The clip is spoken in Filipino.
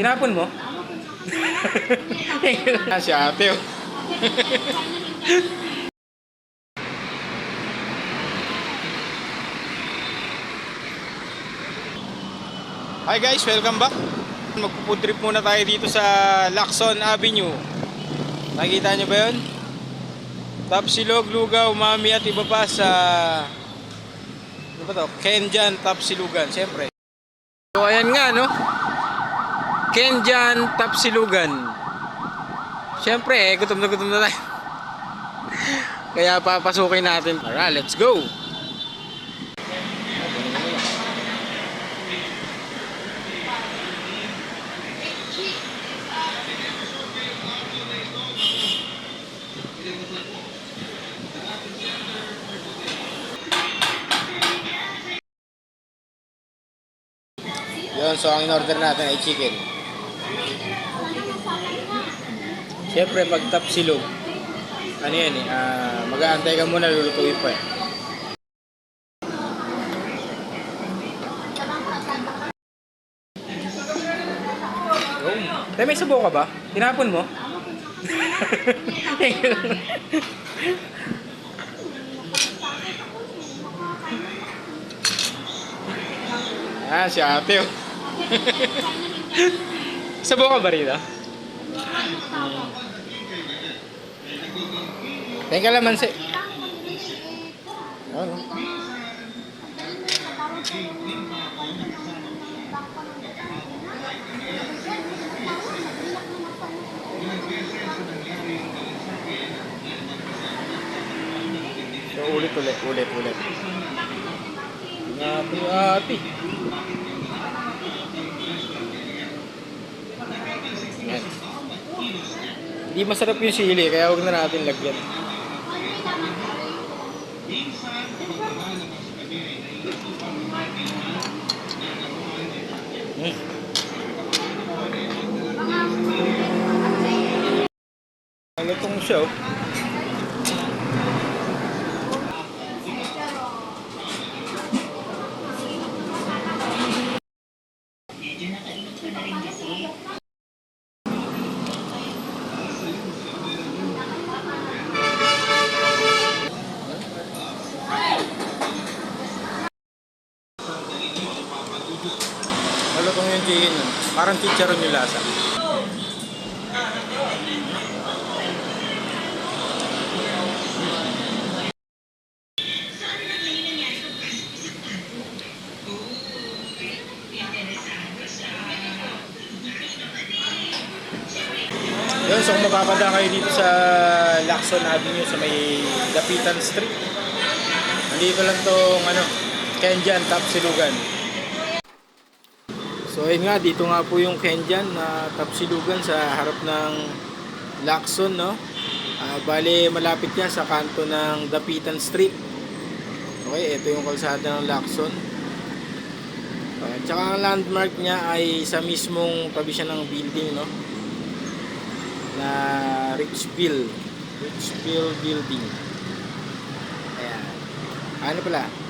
Tinapon mo? Si ate oh. Hi guys, welcome back. Magpufood trip muna tayo dito sa Lacson Avenue. Nakikita nyo ba yun? Tapsilog, Lugaw, Mami at iba pa sa ano ba to? Kenjan, Tapsilugan, siyempre. So ayan nga no. Kenjan, Tapsilugan. Siyempre, eh, gutom na gutom na tayo. Kaya papasukin natin. Alright, let's go! Yun, so ang in-order natin ay chicken. Siyempre, pag tapsilog, ano yan eh, ah, mag-aantay ka muna, lulutuin pa eh. Oh. Tay, may sabaw ka ba? Tinapon mo? ah, si ate ka ba rito? Teka lang man si... Ano? So ulit ulit ulit ulit. Ngati ati. Yan. Hindi masarap yung sili kaya huwag na natin lagyan. Mm. Malutong siya oh. Malutong yung chicken nun. Parang chicharon yung lasa. Yun, so kung mapapada kayo dito sa Lacson Avenue sa may Dapitan Street. Nandito lang tong ano, Kenjan, Tapsilugan. So ayun nga, dito nga po yung Kenjan na Tapsilugan sa harap ng Lacson, no? Ah, bale, malapit yan sa kanto ng Dapitan Street. Okay, ito yung kalsada ng Lacson. Uh, tsaka ang landmark niya ay sa mismong tabi siya ng building, no? Na Richville. Richville Building. Ayan. Ano pala?